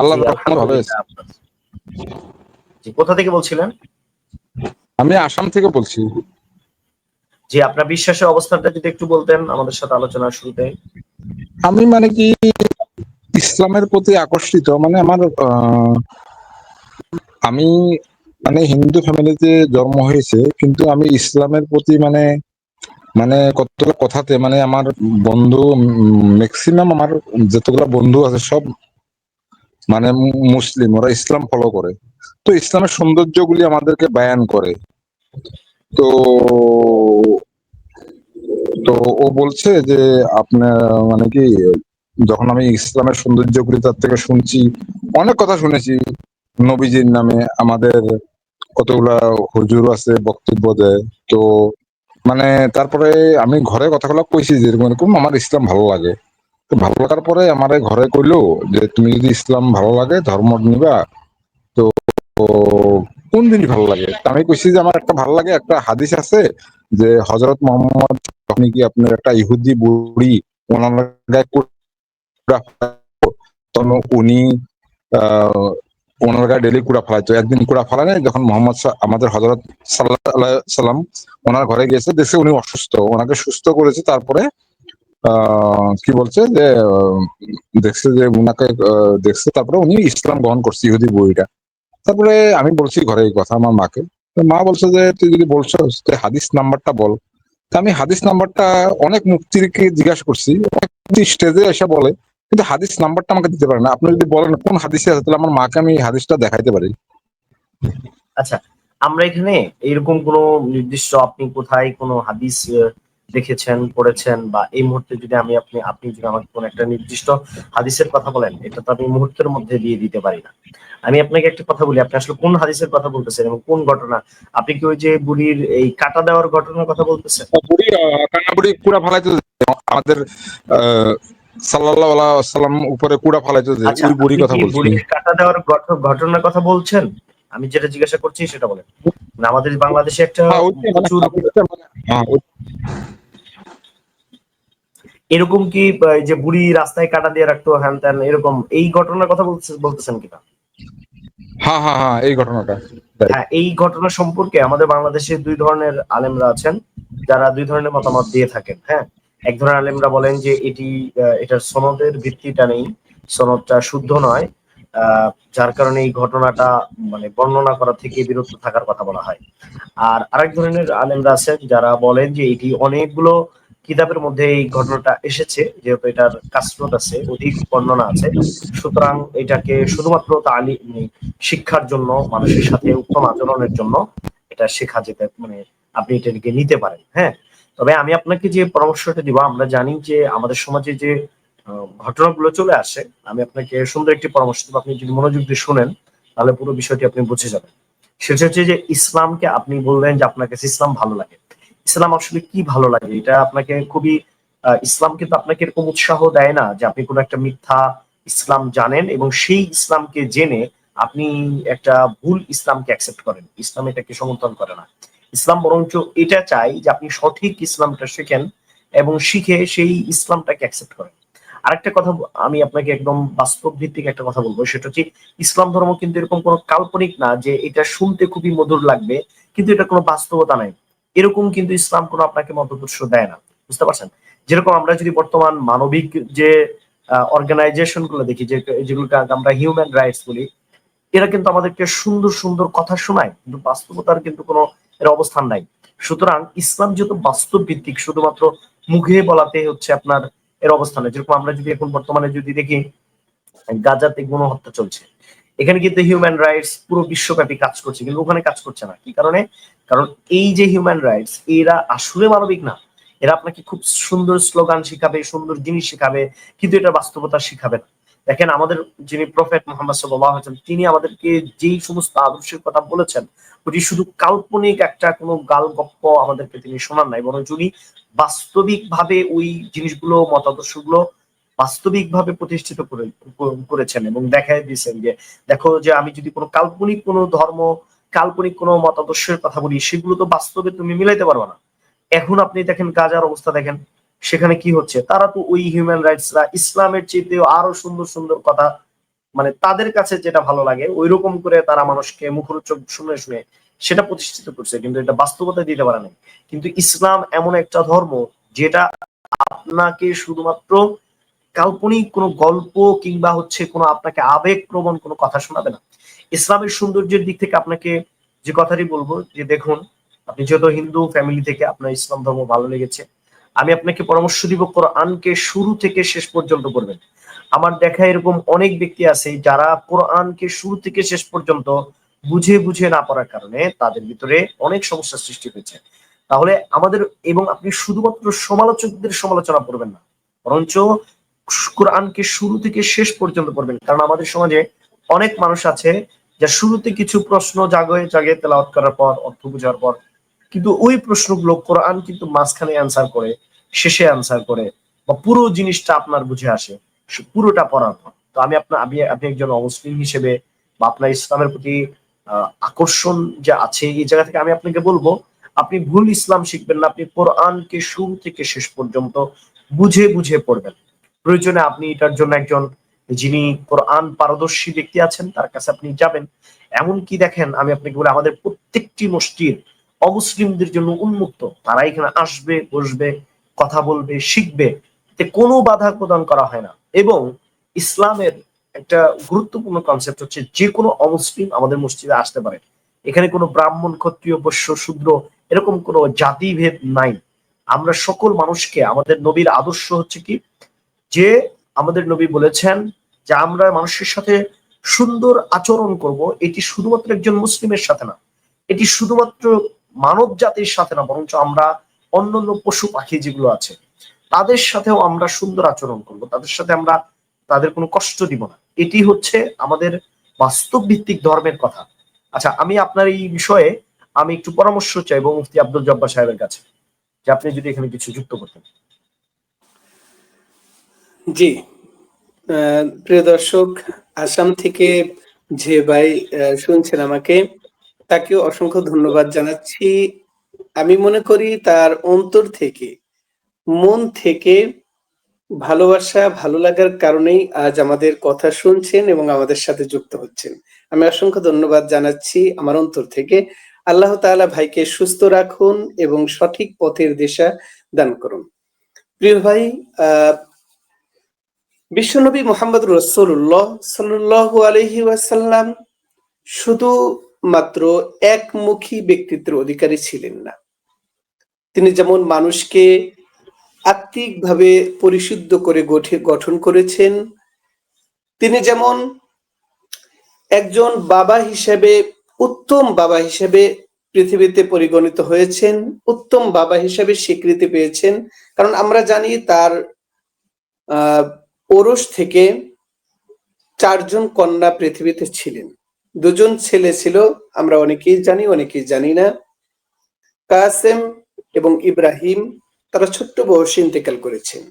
আল্লাহ ভালো আছি। জি কোথা থেকে বলছিলেন? আমি আসাম থেকে বলছি। জি আপনার বিশ্বাসের অবস্থানটা যদি একটু বলতেন আমাদের সাথে আলোচনার শুরুতে। আমি মানে কি ইসলামের প্রতি আকর্ষিত মানে আমার আমি মানে হিন্দু ফ্যামিলিতে জন্ম হয়েছে কিন্তু আমি ইসলামের প্রতি মানে মানে কতগুলো কথাতে মানে আমার বন্ধু ম্যাক্সিমাম আমার যতগুলো বন্ধু আছে সব মানে মুসলিম, ওরা ইসলাম ফলো করে। তো ইসলামের সৌন্দর্যগুলি আমাদেরকে বায়ান করে। তো তো ও বলছে যে আপনার মানে কি, যখন আমি ইসলামের সৌন্দর্যগুলি তার থেকে শুনছি, অনেক কথা শুনেছি। নবীজির নামে আমাদের কতগুলা হুজুর আছে বক্তব্য দেয়। তো মানে তারপরে আমি ঘরে কথাগুলো কইছি যে এরকম এরকম আমার ইসলাম ভালো লাগে। তো ভালো লাগার পরে আমার ঘরে কইলো যে, তুমি যদি ইসলাম ভালো লাগে, ধর্ম নিবা, তো কোন দিন ভালো লাগে? আমি কইছি যে, আমার একটা ভালো লাগে, একটা হাদিস আছে যে হজরত মোহাম্মদ কি আপনার একটা ইহুদি বুড়ি ওনার তখন উনি ওনার গায়ে ডেলি কুড়া ফেলাইতো। একদিন কুড়া ফেলানে, যখন মোহাম্মদ আমাদের হজরত সাল্লাহ সাল্লাম ওনার ঘরে গিয়েছে, দেখছে উনি অসুস্থ। ওনাকে সুস্থ করেছে, তারপরে কি বলছে যে দেখছে যে উনাকে দেখছে, তারপরে উনি ইসলাম গ্রহণ করছে ইহুদি বুড়িটা। তারপরে আমি বলছি ঘরে এই কথা আমার মাকে। মা বলছে যে, তুই যদি বলছো হাদিস নাম্বারটা বল। আমি হাদিস নাম্বারটা অনেক মুক্তিকে জিজ্ঞাসা করছি। স্টেজে এসে বলে, কিন্তু হাদিস নাম্বারটা আমাকে দিতে পারে না। আপনি যদি বলেন কোন হাদিসে আছে, তাহলে আমার মাকে আমি হাদিসটা দেখাইতে পারি। আচ্ছা আমরা এখানে এরকম কোনো নির্দিষ্ট আপনি কোথায় কোনো হাদিস দেখেছেন পড়েছেন বা এই মুহূর্তে যদি আমি আপনি আপনি যদি আমাকে কোন একটা নির্দিষ্ট হাদিসের কথা বলেন এটা তো আমি মুহূর্তের মধ্যে দিয়ে দিতে পারি না। আমি আপনাকে একটা কথা বলি আপনি আসলে কোন হাদিসের কথা বলতেছেন এবং কোন ঘটনা? আপনি কি ওই যে বুড়ির এই কাটা দেওয়ার ঘটনার কথা বলতেছেন? বুড়ি কান্না বুড়ি কুড়া ফালাইতে আমাদের আহ সাল্লাহ সাল্লাম উপরে কুড়া ফালাইতে আচ্ছা ওই বুড়ি কথা কি বলছি। বুড়ির কাটা দেওয়ার ঘটনার কথা বলছেন? আমি যেটা জিজ্ঞাসা করছি সেটা বলেন। আমাদের বাংলাদেশে একটা হ্যাঁ, প্রচুর ওইটা মানে- হ্যাঁ, ওই- এরকম কি যে বুড়ি রাস্তায় কাটা দিয়ে রাখতো হ্যান ত্যান এরকম এই ঘটনার কথা বলতে- বলতেছেন কিনা? হ্যাঁ হ্যাঁ হ্যাঁ এই ঘটনাটা। হ্যাঁ এই ঘটনা সম্পর্কে আমাদের বাংলাদেশে দুই ধরনের আলেমরা আছেন যারা দুই ধরনের মতামত দিয়ে থাকেন হ্যাঁ? এক ধরনের আলেমরা বলেন যে এটি এটার সনদের ভিত্তিটা নেই সনদটা শুদ্ধ নয় আহ, যার কারণে এই ঘটনাটা মানে বর্ণনা করা থেকে বিরত থাকার কথা বলা হয়। আর আরেক ধরনের আলেমরা আছেন যারা বলেন যে এটি অনেকগুলো কিতাবের মধ্যে এই ঘটনাটা এসেছে, যেহেতু এটার কাসরত আছে, অধিক বর্ণনা আছে। সুতরাং এটাকে শুধুমাত্র তালি শিক্ষার জন্য, মানুষের সাথে উত্তম আচরণের জন্য এটা শেখা যেতে মানে আপনি এটাকে নিতে পারেন হ্যাঁ? তবে আমি আপনাকে যে পরামর্শটা দিব, আমরা জানি যে আমাদের সমাজে যে ঘটনাগুলো চলে আসে, আমি আপনাকে সুন্দর একটি পরামর্শ দেবো, আপনি যদি মনোযোগ দিয়ে শুনেন, তাহলে পুরো বিষয়টি আপনি বুঝে যাবেন। সেটা হচ্ছে যে ইসলামকে আপনি বললেন যে আপনার কাছে ইসলাম ভালো লাগে। ইসলাম আসলে কি ভালো লাগে? এটা আপনাকে খুবই ইসলাম কিন্তু আপনাকে এরকম উৎসাহ দেয় না যে আপনি কোনো একটা মিথ্যা ইসলাম জানেন এবং সেই ইসলামকে জেনে আপনি একটা ভুল ইসলামকে অ্যাকসেপ্ট করেন। ইসলাম এটাকে সমর্থন করে না। ইসলাম বরঞ্চ এটা চাই যে আপনি সঠিক ইসলামটা শেখেন এবং শিখে সেই ইসলামটাকে অ্যাকসেপ্ট করেন। আরেকটা কথা আমি আপনাকে একদম বাস্তব ভিত্তিক একটা কথা বলব, সেটা হচ্ছে ইসলাম ধর্ম কিন্তু এরকম কোনো কাল্পনিক না যে এটা শুনতে খুবই মধুর লাগবে, কিন্তু এটা কোনো বাস্তবতা নাই। এরকম কিন্তু ইসলাম কোনো আপনাকে মতদর্শ দেয় না, বুঝতে পারছেন? যেরকম আমরা যদি বর্তমান মানবিক যে অর্গানাইজেশনগুলো দেখি যেগুলোকে আমরা হিউম্যান রাইটস বলি, এরা কিন্তু আমাদেরকে সুন্দর সুন্দর কথা শোনায়, কিন্তু বাস্তবতার কিন্তু কোনো এর অবস্থান নাই। সুতরাং ইসলাম যেহেতু বাস্তব ভিত্তিক শুধুমাত্র মুখে বলাতে হচ্ছে আপনার এর অবস্থান। যেরকম আমরা যদি এখন বর্তমানে যদি দেখি, গাজাতে গণহত্যা চলছে। এখানে কিন্তু হিউম্যান রাইটস পুরো বিশ্বব্যাপী কাজ করছে, কিন্তু ওখানে কাজ করছে না। কি কারণে? কারণ এই যে হিউম্যান রাইটস এরা আসলে মানবিক না। এরা আপনাকে খুব সুন্দর স্লোগান শিখাবে, সুন্দর জিনিস শিখাবে, কিন্তু এটা বাস্তবতা শিখাবে না। দেখেন, আমাদের যিনি প্রফেট মোহাম্মদ সাল্লাহ তিনি আমাদেরকে যেই সমস্ত আদর্শের কথা বলেছেন, ওটি শুধু কাল্পনিক একটা কোনো গাল গপ্প আমাদেরকে তিনি শোনান নাই বরং উনি বাস্তবিক ভাবে ওই জিনিসগুলো, মতাদর্শগুলো বাস্তবিক ভাবে প্রতিষ্ঠিত করে করেছেন এবং দেখাই দিয়েছেন যে, দেখো যে আমি যদি কোনো কাল্পনিক কোনো ধর্ম, কাল্পনিক কোনো মতাদর্শের কথা বলি, সেগুলো তো বাস্তবে তুমি মিলাইতে পারবে না। এখন আপনি দেখেন গাজার অবস্থা দেখেন, সেখানে কি হচ্ছে? তারা তো ওই হিউম্যান রাইটসরা ইসলামের চেয়েতেও আরও সুন্দর সুন্দর কথা মানে তাদের কাছে যেটা ভালো লাগে ওই রকম করে তারা মানুষকে মুখরোচক শুনে শুনে সেটা প্রতিষ্ঠিত করছে, কিন্তু এটা বাস্তবতা দিতে পারে না কিন্তু ইসলাম এমন একটা ধর্ম, যেটা আপনাকে শুধুমাত্র কাল্পনিক কোনো গল্প কিংবা হচ্ছে কোনো আপনাকে আবেগ প্রবণ কোনো কথা শোনাবে না। ইসলামের সৌন্দর্যের দিক থেকে আপনাকে যে কথাটি বলব, যে দেখুন, আপনি যেহেতু হিন্দু ফ্যামিলি থেকে আপনার ইসলাম ধর্ম ভালো লেগেছে, আমি আপনাকে পরামর্শ দিব কোরআনকে শুরু থেকে শেষ পর্যন্ত পড়বেন। আমার দেখা এরকম অনেক ব্যক্তি আছে যারা কোরআনকে শুরু থেকে শেষ পর্যন্ত বুঝে বুঝে না পড়ার কারণে তাদের ভিতরে অনেক সমস্যার সৃষ্টি হয়েছে। তাহলে আমাদের এবং আপনি শুধুমাত্র সমালোচকদের সমালোচনা করবেন না, বরঞ্চ কোরআনকে শুরু থেকে শেষ পর্যন্ত পড়বেন। কারণ আমাদের সমাজে অনেক মানুষ আছে যা শুরুতে কিছু প্রশ্ন জাগে জাগে তেলাওয়াত করার পর, অর্থ বোঝার পর। কিন্তু ওই প্রশ্নগুলো কোরআন কিন্তু মাঝখানে অ্যান্সার করে, শেষে অ্যান্সার করে বা পুরো জিনিসটা আপনার বুঝে আসে পুরোটা পড়ার পর। তো আমি আপনার আমি, আপনি একজন অমুসলিম হিসেবে বা আপনার ইসলামের প্রতি আকর্ষণ যে আছে এই জায়গা থেকে আমি আপনাকে বলব, আপনি ভুল ইসলাম শিখবেন না, আপনি কোরআনকে শুরু থেকে শেষ পর্যন্ত বুঝে বুঝে পড়বেন। প্রয়োজনে আপনি এটার জন্য একজন যিনি কোরআন পারদর্শী ব্যক্তি আছেন, তার কাছে আপনি যাবেন। এমনকি দেখেন, আমি আপনাকে বলি, আমাদের প্রত্যেকটি মসজিদ অমুসলিমদের জন্য উন্মুক্ত। তারা এখানে আসবে, বসবে, কথা বলবে, শিখবে। কোনো বাধা প্রদান করা হয় না। এবং ইসলামের একটা গুরুত্বপূর্ণ কনসেপ্ট হচ্ছে যে কোনো অমুসলিম আমাদের মসজিদে আসতে পারে। এখানে কোনো ব্রাহ্মণ, ক্ষত্রিয়, বৈশ্য, শূদ্র এরকম কোনো জাতিভেদ নাই। আমরা সকল মানুষকে, আমাদের নবীর আদর্শ হচ্ছে কি যে আমাদের নবী বলেছেন যে আমরা মানুষের সাথে সুন্দর আচরণ করব, এটি শুধুমাত্র একজন মুসলিমের সাথে না, এটি শুধুমাত্র মানব জাতির সাথে না, বরঞ্চ আমরা অন্যান্য পশু পাখি যেগুলো আছে, তাদের সাথেও আমরা সুন্দর আচরণ করব, তাদের সাথে আমরা তাদের কোনো কষ্ট দিব না। এটি হচ্ছে আমাদের বাস্তব ভিত্তিক ধর্মের কথা। আচ্ছা আমি আপনার এই বিষয়ে আমি একটু পরামর্শ চাইব মুফতি আব্দুল জব্বার সাহেবের কাছে, যে আপনি যদি এখানে কিছু যুক্ত করতেন। জি। প্রিয় দর্শক, আসাম থেকে যে ভাই শুনছেন আমাকে, তাকেও অসংখ্য ধন্যবাদ জানাচ্ছি। আমি মনে করি তার অন্তর থেকে, মন থেকে ভালোবাসা ভালো লাগার কারণেই আজ আমাদের কথা শুনছেন এবং আমাদের সাথে যুক্ত হচ্ছেন। আমি অসংখ্য ধন্যবাদ জানাচ্ছি আমার অন্তর থেকে। আল্লাহ তাআলা ভাইকে সুস্থ রাখুন এবং সঠিক পথের দিশা দান করুন। প্রিয় ভাই, আহ বিশ্বনবী মোহাম্মদ রসুল্লাহ সাল্লাহ আলহি ওয়াসাল্লাম শুধু মাত্র একমুখী ব্যক্তিত্বের অধিকারী ছিলেন না। তিনি যেমন মানুষকে আত্মিকভাবে পরিশুদ্ধ করে গঠে- গঠন করেছেন, তিনি যেমন একজন বাবা হিসেবে, উত্তম বাবা হিসেবে পৃথিবীতে পরিগণিত হয়েছেন, উত্তম বাবা হিসেবে স্বীকৃতি পেয়েছেন। কারণ আমরা জানি তার, আহ ওরস থেকে চারজন কন্যা পৃথিবীতে ছিলেন। দুজন ছেলে ছিল, আমরা অনেকেই জানি অনেকেই জানি না। কাসেম এবং ইব্রাহিম, তারা ছোট্ট বয়সে ইন্তেকাল করেছেন।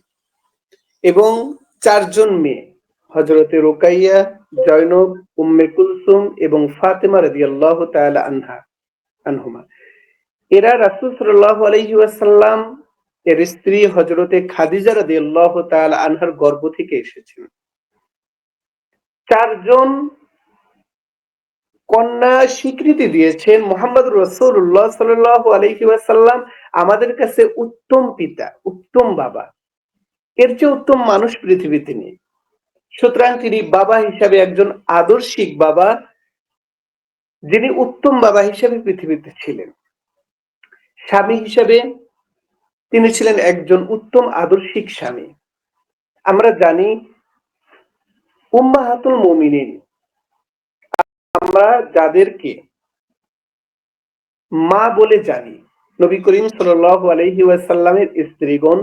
এবং চারজন মেয়ে হজরতে রোকাইয়া, জয়নব, উম্মে কুলসুম এবং ফাতেমা রাদিয়াল্লাহু তাআলা আনহা, আনহুমা। এরা রাসূল সাল্লাল্লাহু আলাইহি ওয়াসাল্লাম এর স্ত্রী হজরতে খাদিজা রাদিয়াল্লাহু তাআলা আনহার গর্ভ থেকে এসেছেন। চারজন কন্যা স্বীকৃতি দিয়েছেন মোহাম্মদ রসুল্লাহ সাল্লাল্লাহু আলাইহি ওয়াসাল্লাম, আমাদের কাছে উত্তম পিতা, উত্তম বাবা। এর চেয়ে উত্তম মানুষ পৃথিবীতে নেই সুতরাং তিনি বাবা হিসাবে একজন আদর্শিক বাবা, যিনি উত্তম বাবা হিসাবে পৃথিবীতে ছিলেন। স্বামী হিসাবে তিনি ছিলেন একজন উত্তম আদর্শিক স্বামী। আমরা জানি, উম্মাহাতুল মুমিনিন, আমরা যাদেরকে মা বলে জানি, নবী করিম সাল্লাল্লাহু আলাইহি ওয়াসাল্লামের স্ত্রীগণ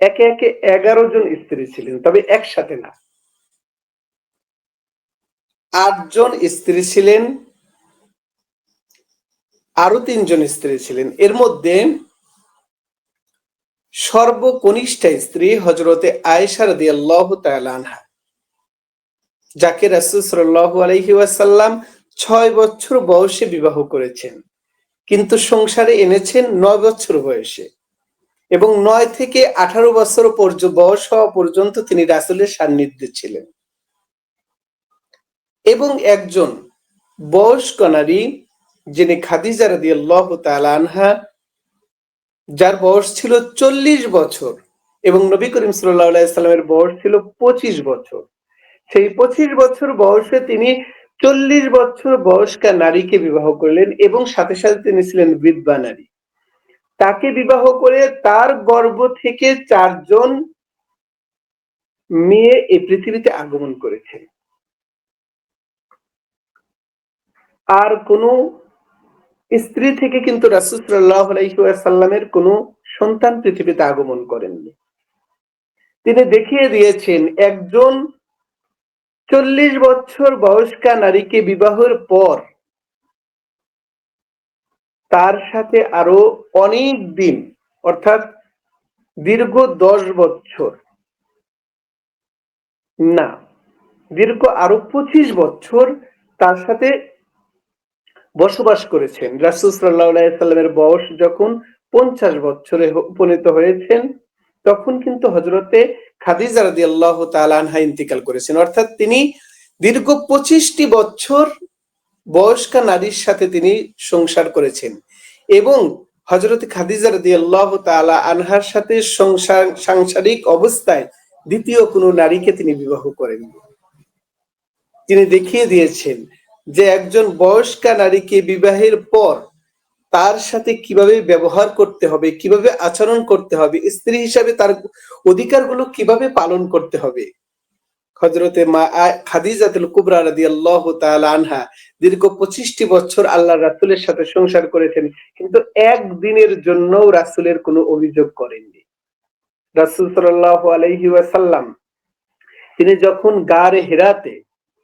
একে একে এগারো জন স্ত্রী ছিলেন, তবে একসাথে না। আটজন স্ত্রী ছিলেন, আরও তিনজন স্ত্রী ছিলেন। এর মধ্যে সর্বকনিষ্ঠ স্ত্রী হজরতে তাআলা আনহা, যাকে রাসূল সাল্লাল্লাহু আলাইহি ওয়াসাল্লাম ছয় বছর বয়সে বিবাহ করেছেন, কিন্তু সংসারে এনেছেন নয় বছর বয়সে এবং নয় থেকে আঠারো বছর বয়স হওয়া পর্যন্ত তিনি রাসুলের সান্নিধ্যে ছিলেন। এবং একজন বয়স্ক নারী, যিনি খাদিজা রাদিয়াল্লাহু তাআলা আনহা যার বয়স ছিল চল্লিশ বছর এবং নবী করিম সাল্লামের বয়স ছিল পঁচিশ বছর। সেই পঁচিশ বছর বয়সে তিনি চল্লিশ বছর বয়স্কা নারীকে বিবাহ করলেন এবং সাথে সাথে তিনি ছিলেন বিধবা নারী। তাকে বিবাহ করে তার গর্ভ থেকে চারজন মেয়ে এই পৃথিবীতে আগমন করেছে। আর কোন স্ত্রী থেকে কিন্তু রাসুল সাল্লাহ আলাইসাল্লামের কোন সন্তান পৃথিবীতে আগমন করেননি। তিনি দেখিয়ে দিয়েছেন, একজন চল্লিশ বছর বয়স্কা নারীকে বিবাহের পর তার সাথে আরও অনেক দিন, অর্থাৎ দীর্ঘ দশ বছর, না, দীর্ঘ আরও পঁচিশ বছর তার সাথে বসবাস করেছেন। রাসুল বয়স যখন পঞ্চাশ বছরে উপনীত হয়েছেন, তখন কিন্তু হজরতে খাদিজা রাদি আল্লাহ তালানহা ইন্তিকাল করেছেন। অর্থাৎ তিনি দীর্ঘ পঁচিশটি বছর বয়স্কা নারীর সাথে তিনি সংসার করেছেন এবং হজরত খাদিজা রাদি আল্লাহ তালা আনহার সাথে সংসার, সাংসারিক অবস্থায় দ্বিতীয় কোনো নারীকে তিনি বিবাহ করেননি। তিনি দেখিয়ে দিয়েছেন যে একজন বয়স্কা নারীকে বিবাহের পর তার সাথে কীভাবে ব্যবহার করতে হবে, কীভাবে আচরণ করতে হবে, স্ত্রী হিসাবে তার অধিকারগুলো কীভাবে পালন করতে হবে? হজরতে মা খাদিজাতুল কুবরা রাদি আল্লাহ আনহা দীর্ঘ পঁচিশটি বছর আল্লাহ রাসুলের সাথে সংসার করেছেন, কিন্তু একদিনের জন্য রাসুলের কোনো অভিযোগ করেননি। রাসুল সাল্লাহ আলহি ওয়াসাল্লাম, তিনি যখন গাড়ে হেরাতে,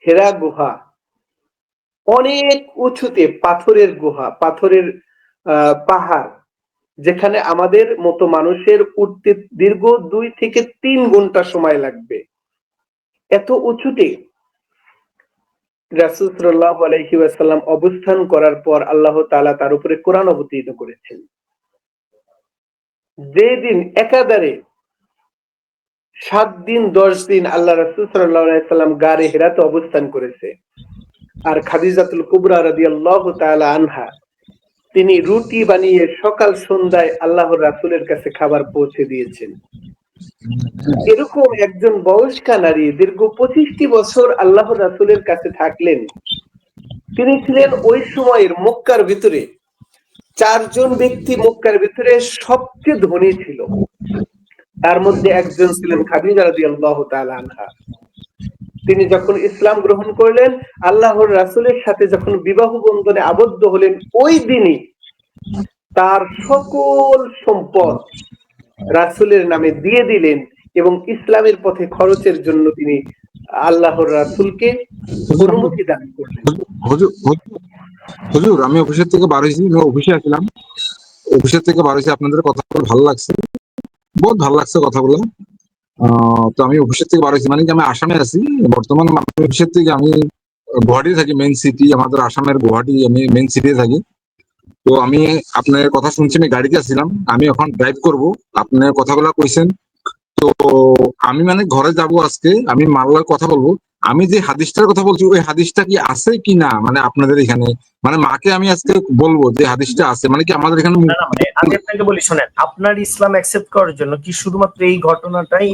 হেরা গুহা অনেক উঁচুতে পাথরের গুহা, পাথরের পাহাড়, যেখানে আমাদের মতো মানুষের উঠতে দীর্ঘ দুই থেকে তিন ঘণ্টা সময় লাগবে। এত উঁচুতে রাসুল সাল্লাহ আলহিউসাল্লাম অবস্থান করার পর আল্লাহ তালা তার উপরে কোরআন অবতীর্ণ করেছেন। যেদিন একাধারে সাত দিন, দশ দিন আল্লাহ রাসুল সাল্লাম গাড়ে হেরাতে অবস্থান করেছে। আর খাদিজাতুল কুবরা রাদি আল্লাহ আনহা, তিনি রুটি বানিয়ে সকাল সন্ধ্যায় আল্লাহ রাসুলের কাছে খাবার পৌঁছে দিয়েছেন। এরকম একজন বয়স্কা নারী দীর্ঘ পঁচিশটি বছর আল্লাহ রাসুলের কাছে থাকলেন। তিনি ছিলেন ওই সময়ের মক্কার ভিতরে। চারজন ব্যক্তি মক্কার ভিতরে সবচেয়ে ধনী ছিল। তার মধ্যে একজন ছিলেন খাদিজা রাদি আল্লাহ আনহা। তিনি যখন ইসলাম গ্রহণ করলেন, আল্লাহর রাসুলের সাথে যখন বিবাহ বন্ধনে আবদ্ধ হলেন, ওই দিনই তার সকল সম্পদ রাসুলের নামে দিয়ে দিলেন এবং ইসলামের পথে খরচের জন্য তিনি আল্লাহর রাসুলকে অনুমতি দান করলেন। হুজুর আমি অফিসের থেকে বার অফিসে আসলাম অফিসের থেকে বার আপনাদের কথা বলে ভালো লাগছে। বহুত ভালো লাগছে কথাগুলো তো আমি অফিসের থেকে বার হয়েছি। মানে আমি আসামে আছি। বর্তমান অফিসের থেকে আমি গুয়াহাটি থাকি মেন সিটি আমাদের আসামের গুয়াহাটি, আমি মেন সিটি থাকি। তো আমি আপনার কথা শুনছি, আমি গাড়িতে আসছিলাম আমি এখন ড্রাইভ করব। আপনার কথাগুলো কইছেন। তো আমি মানে ঘরে যাব আজকে। আমি মাল্লার কথা বলব। আমি যে হাদিসটার কথা বলছি ওই হাদিসটা কি আছে কি না মানে আপনাদের এখানে মানে মাকে আমি আজকে বলব যে হাদিসটা আছে মানে কি আমাদের এখানে মানে আমি আপনাকে বলি শোনেন আপনার ইসলাম অ্যাকসেপ্ট করার জন্য কি শুধুমাত্র এই ঘটনাটাই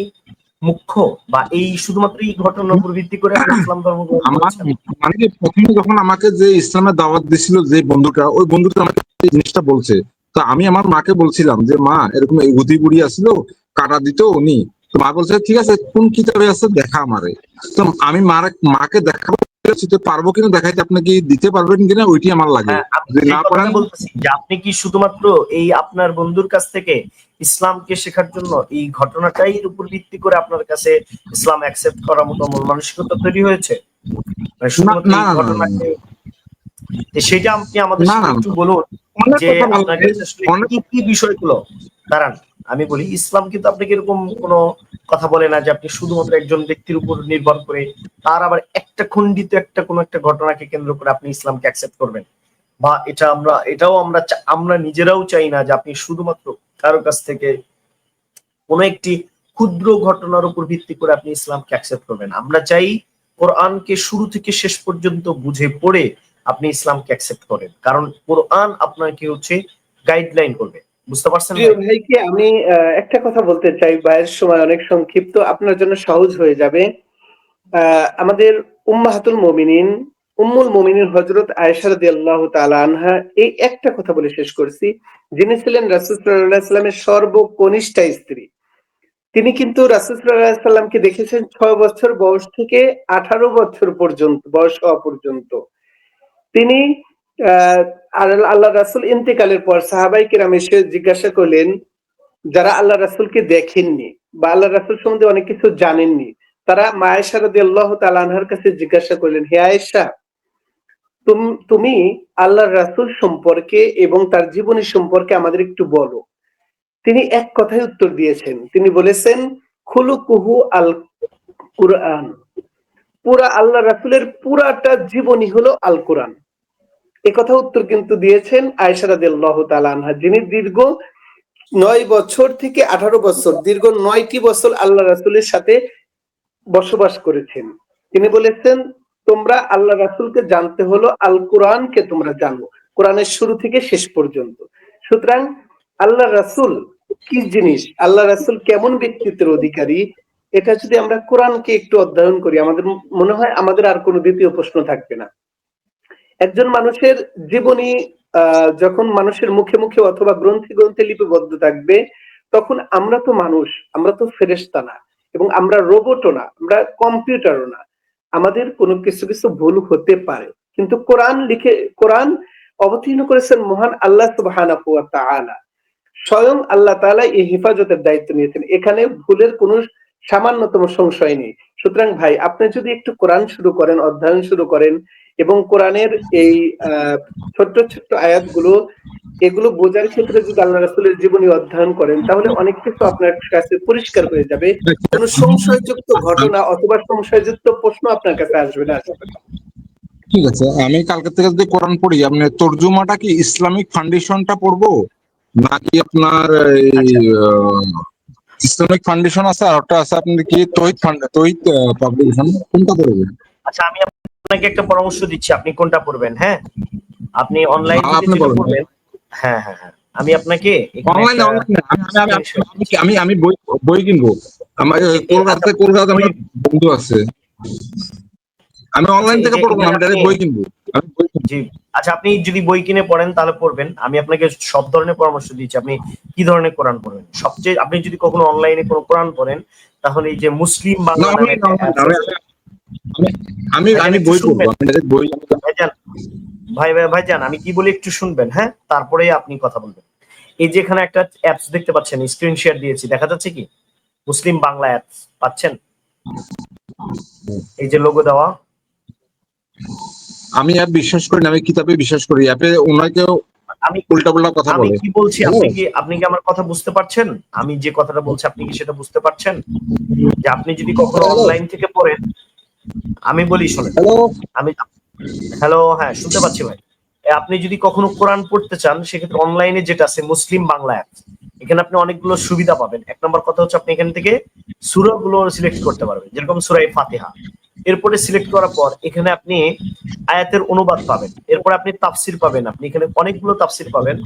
মুখ্য? বা এই শুধুমাত্র এই ঘটনার উপর ভিত্তি করে ইসলাম ধর্ম? মানে কি প্রথমে যখন আমাকে যে ইসলামের দাওয়াত দিছিল যে বন্ধুটা ওই বন্ধুটা আমাকে এই জিনিসটা বলছে। তো আমি আমার মাকে বলছিলাম যে মা এরকম ইহুদি বুড়ি আসছিল কাটা দিত উনি। তো মা বলছে ঠিক আছে কোন কিতাবে আছে দেখা আমারে। তো আমি মার মাকে দেখাবো পারব কিনা দেখাইতে আপনি কি দিতে পারবেন কিনা ওইটি আমার লাগে। হ্যাঁ, না পারেন আপনি কি শুধুমাত্র এই আপনার বন্ধুর কাছ থেকে ইসলামকে শেখার জন্য এই ঘটনাটাই উপর ভিত্তি করে আপনার কাছে ইসলাম অ্যাকসেপ্ট করার মতো মন মানসিকতা তৈরি হয়েছে? মানে শুধুমাত্র এই ঘটনাকে সেটা আপনি আমাদের একটু বলুন যে আপনার কি কি বিষয়গুলো? দাঁড়ান। আমি বলি, ইসলাম কিন্তু আপনাকে এরকম কোনো কথা বলে না যে আপনি শুধুমাত্র একজন ব্যক্তির উপর নির্ভর করে তার আবার একটা খণ্ডিত একটা কোনো একটা ঘটনাকে কেন্দ্র করে আপনি ইসলামকে অ্যাকসেপ্ট করবেন। বা এটা আমরা, এটাও আমরা আমরা নিজেরাও চাই না যে আপনি শুধুমাত্র কারও কাছ থেকে কোনো একটি ক্ষুদ্র ঘটনার উপর ভিত্তি করে আপনি ইসলামকে অ্যাকসেপ্ট করবেন। আমরা চাই কোরআনকে শুরু থেকে শেষ পর্যন্ত বুঝে পড়ে আপনি ইসলামকে অ্যাকসেপ্ট করেন। কারণ কোরআন আপনাকে হচ্ছে গাইডলাইন করবে। বুঝতে পারছেন ভাই? ভাইকে আমি একটা কথা বলতে চাই ভাইয়ের সময় অনেক সংক্ষিপ্ত আপনার জন্য সহজ হয়ে যাবে। আমাদের উম্মাহাতুল মমিনিন উম্মুল মমিনিন হজরত আয়েশা রাদিয়াল্লাহু তাআলা আনহা এই একটা কথা বলে শেষ করছি। যিনি ছিলেন রাসূল সাল্লাল্লাহু আলাইহি সাল্লামের সর্বকনিষ্ঠ স্ত্রী। তিনি কিন্তু রাসূল সাল্লাল্লাহু আলাইহি সাল্লামকে দেখেছেন ছয় বছর বয়স থেকে আঠারো বছর পর্যন্ত বয়স হওয়া পর্যন্ত। তিনি আল্লাহ রাসুল ইন্তেকালের পর সাহাবাই কিরাম এসে জিজ্ঞাসা করলেন, যারা আল্লাহ রাসূলকে দেখেননি বা আল্লাহ রাসুল সম্বন্ধে অনেক কিছু জানেননি, তারা মায়েশা রাদিয়াল্লাহু তাআলা আনহার কাছে জিজ্ঞাসা করলেন, হে আয়েশা, তুম- আল্লাহ রাসূল সম্পর্কে এবং তার জীবনী সম্পর্কে আমাদের একটু বলো। তিনি এক কথায় উত্তর দিয়েছেন। তিনি বলেছেন, খুলুকুহু আল কুরআন। পুরা আল্লাহ রাসুলের পুরাটা জীবনী হলো আল কোরআন। এ কথা উত্তর কিন্তু দিয়েছেন তাআলা আনহা, যিনি দীর্ঘ নয় বছর থেকে আঠারো বছর, দীর্ঘ নয়টি বছর আল্লাহ রাসূলের সাথে বসবাস করেছেন। তিনি বলেছেন, তোমরা আল্লাহ রাসূলকে জানতে হলো আল কোরআনকে তোমরা জানো। কোরআনের শুরু থেকে শেষ পর্যন্ত। সুতরাং আল্লাহ রাসূল কি জিনিস? আল্লাহ রাসুল কেমন ব্যক্তিত্বের অধিকারী? এটা যদি আমরা কোরআনকে একটু অধ্যয়ন করি, আমাদের মনে হয় আমাদের আর কোনো দ্বিতীয় প্রশ্ন থাকবে না। একজন মানুষের জীবনী যখন মানুষের মুখে মুখে অথবা গ্রন্থে গ্রন্থে লিপিবদ্ধ থাকবে, তখন আমরা তো মানুষ, আমরা তো ফেরেশতা না এবং আমরা রোবটও না, আমরা কম্পিউটারও না। আমাদের কোনো কিছু কিছু ভুল হতে পারে। কিন্তু কোরআন লিখে, কোরআন অবতীর্ণ করেছেন মহান আল্লাহ সুবহানাহু ওয়া তাআলা। স্বয়ং আল্লাহ তাআলা এই হেফাজতের দায়িত্ব নিয়েছেন। এখানে ভুলের কোনো সামান্যতম সংশয় নেই। সুতরাং ভাই আপনি যদি একটু কোরআন শুরু করেন অধ্যয়ন শুরু করেন এবং কোরআনের এই ছোট্ট ছোট্ট আয়াতগুলো এগুলো বোঝার ক্ষেত্রে যদি আল্লাহ রাসূলের জীবনী অধ্যয়ন করেন তাহলে অনেক কিছু আপনার কাছে পরিষ্কার হয়ে যাবে। কোনো সংশয়যুক্ত ঘটনা অথবা সংশয়যুক্ত প্রশ্ন আপনার কাছে আসবে না। ঠিক আছে আমি কালকে থেকে যদি কোরআন পড়ি আপনি তর্জুমাটা কি ইসলামিক ফাউন্ডেশনটা পড়ব? নাকি আপনার আহ, ইসলামিক ফাউন্ডেশন আছে আর একটা আছে আপনাদের কি তহিদ ফান্ড তহিদ পাবলিকেশন কোনটা পড়বেন? আচ্ছা আমি আপনাকে একটা পরামর্শ দিচ্ছি আপনি কোনটা পড়বেন হ্যাঁ? আপনি অনলাইন হ্যাঁ। পড়বেন হ্যাঁ হ্যাঁ হ্যাঁ। আমি আপনাকে অনলাইন অনলাইন আমি আমি আমি আমি বই বই কিনবো? আমার কলকাতাতে কলকাতা আমার বন্ধু আছে। আমি অনলাইন থেকে পড়ব না আমি ডাইরেক্ট বই কিনবো। আমি বই কিনবো। জি আচ্ছা আপনি যদি বই কিনে পড়েন তাহলে পড়বেন। আমি আপনাকে সব ধরনের পরামর্শ দিচ্ছি। আপনি কি ধরনের কোরআন পড়বেন? সবচেয়ে আপনি যদি কখনো অনলাইনে কোনো কোরআন পড়েন তাহলে এই যে মুসলিম বাংলা আমি আমি- বই পড়ব আমি ডাইরেক্ট বই ভাই ভাই ভাইজান আমি কি বলি একটু শুনবেন হ্যাঁ? তারপরে আপনি কথা বলবেন। এই যে এখানে একটা অ্যাপস দেখতে পাচ্ছেন স্ক্রিন শেয়ার দিয়েছি দেখা যাচ্ছে কি? মুসলিম বাংলা অ্যাপস পাচ্ছেন? এই যে লোগো দেওয়া। আমি অ্যাপ বিশ্বাস করি না আমি কিতাবে বিশ্বাস করি। অ্যাপে ওনাকেও আমি উল্টা পাল্টা কথা আমি কি বলছি আপনি কি আপনি কি আমার কথা বুঝতে পারছেন? আমি যে কথাটা বলছি আপনি কি সেটা বুঝতে পারছেন? যে আপনি যদি কখনো অনলাইন থেকে পড়েন আমি বলি শোনেন। হ্যালো আমি হ্যালো হ্যাঁ শুনতে পাচ্ছি ভাই। আপনি যদি কখনো কোরআন পড়তে চান সেক্ষেত্রে অনলাইনে যেটা আছে মুসলিম বাংলা অ্যাপ এখানে আপনি অনেকগুলো সুবিধা পাবেন। এক নম্বর কথা হচ্ছে আপনি এখান থেকে সুরাগুলো সিলেক্ট করতে পারবেন। যেরকম সুরাই ফাতিহা। এরপরে সিলেক্ট করার পর এখানে আপনি আয়াতের অনুবাদ পাবেন। এরপর আপনি তাফসির পাবেন আপনি। এখানে অনেকগুলো তাফসির পাবেন।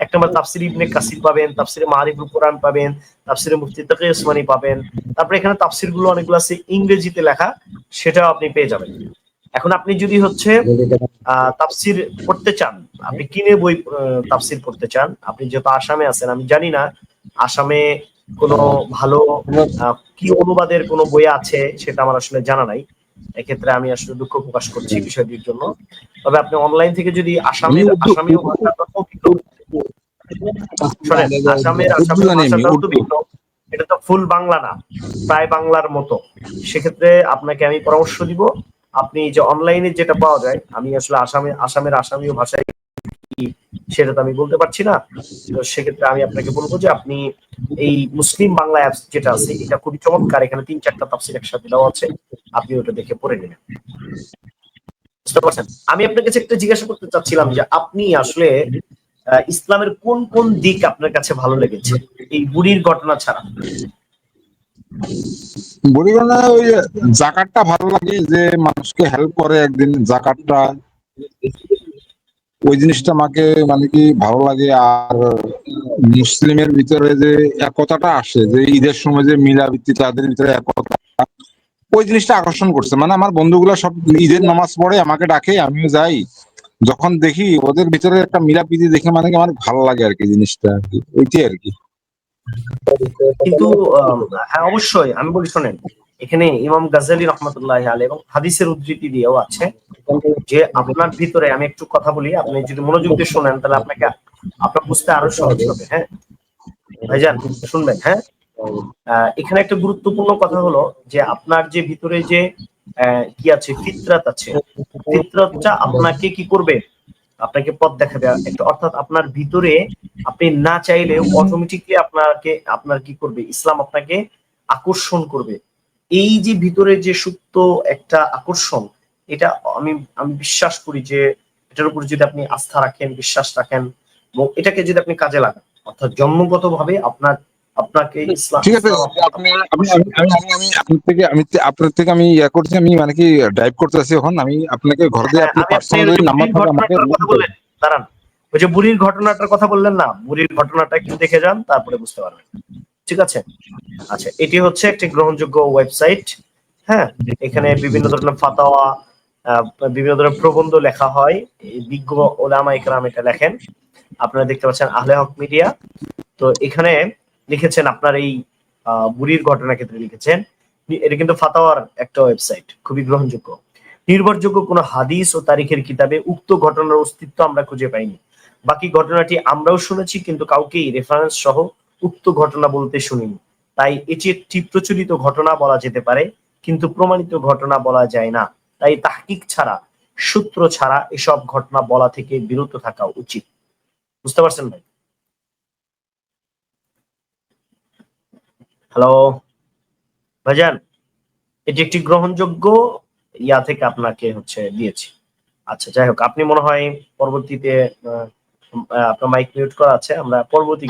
এক নম্বর তাফসির ইবনে কাসির পাবেন, তাফসিরে মারিফুল কোরআন পাবেন, তাফসিরে মুফতি তাকি ওসমানী পাবেন। তারপরে এখানে তাফসিরগুলো অনেকগুলো আছে, ইংরেজিতে লেখা, সেটাও আপনি পেয়ে যাবেন। এখন আপনি যদি হচ্ছে তাফসির পড়তে চান, আপনি কিনে বই তাফসির পড়তে চান? আপনি যেহেতু আসামে আছেন, আমি জানি না আসামে কোনো ভালো কি অনুবাদের কোনো বই আছে, সেটা আমার আসলে জানা নাই। এক্ষেত্রে আমি আসলে দুঃখ প্রকাশ করছি বিষয়টির জন্য। তবে আপনি অনলাইন থেকে যদি আসামের শোনেন আসামের আসামের আমি, ভাষাটাও তো ভিন্ন। এটা তো ফুল বাংলা না প্রায় বাংলার মতো। সেক্ষেত্রে আপনাকে আমি পরামর্শ দিব আপনি যে অনলাইনে যেটা পাওয়া যায় আমি আসলে আসামে আসামের আসামীয় ভাষায় কি সেটা তো আমি বলতে পারছি না। তো সেক্ষেত্রে আমি আপনাকে বলব যে আপনি এই মুসলিম বাংলা অ্যাপস যেটা আছে, এটা খুবই চমৎকার। এখানে তিন চারটা তাফসির একসাথে দেওয়া আছে। আপনি ওটা দেখে পড়ে নেবেন। বুঝতে পারছেন? আমি আপনার কাছে একটা জিজ্ঞাসা করতে চাচ্ছিলাম যে আপনি আসলে ইসলামের কোন কোন দিক আপনার কাছে ভালো লেগেছে? এই বুড়ির ঘটনা ছাড়া। না ওই জাকাতটা ভালো লাগে যে মানুষকে হেল্প করে একদিন। জাকাতটা ওই জিনিসটা আমাকে মানে কি ভালো লাগে আর মুসলিমের ভিতরে যে একতাটা আসে, যে ঈদের সময় যে মিলাবৃত্তি, তাদের ভিতরে একতা, ওই জিনিসটা আকর্ষণ করছে। মানে আমার বন্ধুগুলা সব ঈদের নামাজ পড়ে, আমাকে ডাকে, আমিও যাই। যখন দেখি ওদের ভিতরে একটা মিলাপ্রীতি দেখে মানে আমার ভালো লাগে আর কি জিনিসটা আর কি। ওইটাই আর কি। কিন্তু হ্যাঁ অবশ্যই, আমি বলি শোনেন এখানে ইমাম গাজালি রহমতুল্লাহ আলী এবং হাদিসের উদ্ধৃতি দিয়েও আছে। যে আপনার ভিতরে আমি একটু কথা বলি, আপনি যদি মনোযোগ দিয়ে শোনেন, তাহলে আপনাকে আপনার বুঝতে আরও সহজ হবে হ্যাঁ? ভাইজান, শুনবেন হ্যাঁ? এখানে একটা গুরুত্বপূর্ণ কথা হলো যে আপনার যে ভিতরে যে কি আছে, ফিতরাত আছে, ফিতরাতটা আপনাকে কি করবে? আপনাকে পথ দেখাবে। একটা অর্থাৎ আপনার ভিতরে আপনি না চাইলেও অটোমেটিকলি আপনাকে, আপনার কি করবে? ইসলাম আপনাকে আকর্ষণ করবে। এই যে ভিতরে যে সুপ্ত একটা আকর্ষণ এটা আমি আমি বিশ্বাস করি যে এটার উপর যদি আপনি আস্থা রাখেন বিশ্বাস রাখেন এবং এটাকে যদি আপনি কাজে লাগান অর্থাৎ জন্মগত ভাবে আপনার আপনাকে ঠিক আছে। আমি আমি আমি আমি আমি আপনার থেকে আমি আপনার থেকে আমি ইয়া করছি আমি মানে কি ড্রাইভ করতেছি এখন আমি আপনাকে ঘর দিয়ে হ্যাঁ, আপনি নাম্বার আমাকে বললেন। দাঁড়ান। ওই যে বুড়ির ঘটনাটার কথা বললেন না? বুড়ির ঘটনাটা একটু দেখে যান তারপরে বুঝতে পারবেন। ঠিক আছে? আচ্ছা এটি হচ্ছে একটি গ্রহণযোগ্য ওয়েবসাইট। হ্যাঁ এখানে বিভিন্ন ধরনের ফাতাওয়া বিভিন্ন ধরনের প্রবন্ধ লেখা হয়। বিজ্ঞ ওলামা ইকরাম এটা লেখেন। আপনারা দেখতে পাচ্ছেন আহলে হক মিডিয়া। তো এখানে লিখেছেন আপনার এই বুড়ির ঘটনা ক্ষেত্রে লিখেছেন। এটা কিন্তু ফাতাওয়ার একটা ওয়েবসাইট, খুবই গ্রহণযোগ্য। নির্ভরযোগ্য কোনো হাদিস ও তারিখের কিতাবে উক্ত ঘটনার অস্তিত্ব আমরা খুঁজে পাইনি। বাকি ঘটনাটি আমরাও শুনেছি, কিন্তু কাউকেই রেফারেন্স সহ উক্ত ঘটনা বলতে শুনিনি তাই এটি একটি প্রচলিত ঘটনা বলা যেতে পারে, কিন্তু প্রমাণিত ঘটনা বলা যায় না। তাই তাহকিক ছাড়া, সূত্র ছাড়া এসব ঘটনা বলা থেকে বিরত থাকা উচিত। বুঝতে পারছেন ভাই? হ্যালো? ভাইজান, এটি একটি গ্রহণযোগ্য? ইয়া থেকে আপনাকে হচ্ছে দিয়েছি। আচ্ছা যাই হোক, আপনি মনে হয় পরবর্তীতে আপনার মাইক মিউট করা আছে, আমরা পরবর্তী